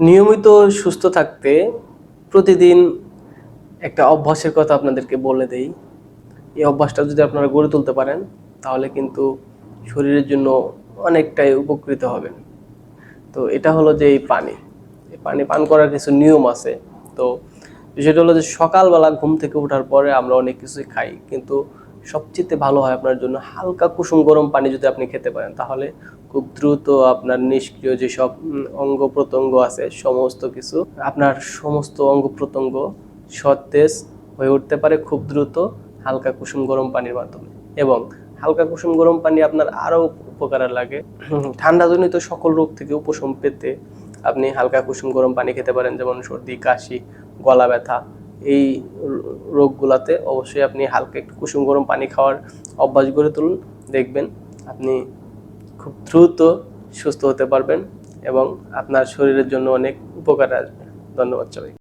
নিয়মিত সুস্থ থাকতে প্রতিদিন একটা অভ্যাসের কথা আপনাদেরকে বলে দেই। এই অভ্যাসটা যদি আপনারা গড়ে তুলতে পারেন, তাহলে কিন্তু শরীরের জন্য অনেকটাই উপকৃত হবেন। তো এটা হলো যে এই পানি। পানি পান করার কিছু নিয়ম আছে। তো বিষয়টা হলো যে সকালবেলা ঘুম থেকে ওঠার পরে আমরা অনেক কিছুই খাই। কিন্তু সবচেয়ে ভালো হয় আপনার জন্য হালকা কুসুম গরম পানি যদি আপনি খেতে পারেন, তাহলে খুব দ্রুত আপনার নিষ্ক্রিয় যেসব অঙ্গ প্রত্যঙ্গ আছে, সমস্ত কিছু, আপনার সমস্ত অঙ্গ প্রত্যঙ্গ সতেজ হয়ে উঠতে পারে খুব দ্রুত হালকা কুসুম গরম পানির মাধ্যমে। এবং হালকা কুসুম গরম পানি আপনার আরও উপকারে লাগে। ঠান্ডাজনিত সকল রোগ থেকে উপশম পেতে আপনি হালকা কুসুম গরম পানি খেতে পারেন, যেমন সর্দি, কাশি, গলা ব্যথা এই রোগগুলাতে অবশ্যই আপনি হালকা একটু কুসুম গরম পানি খাওয়ার অভ্যাস গড়ে তুলুন, দেখবেন আপনি খুব দ্রুত সুস্থ হতে পারবেন এবং আপনার শরীরের জন্য অনেক উপকার আসবে। ধন্যবাদ সবাই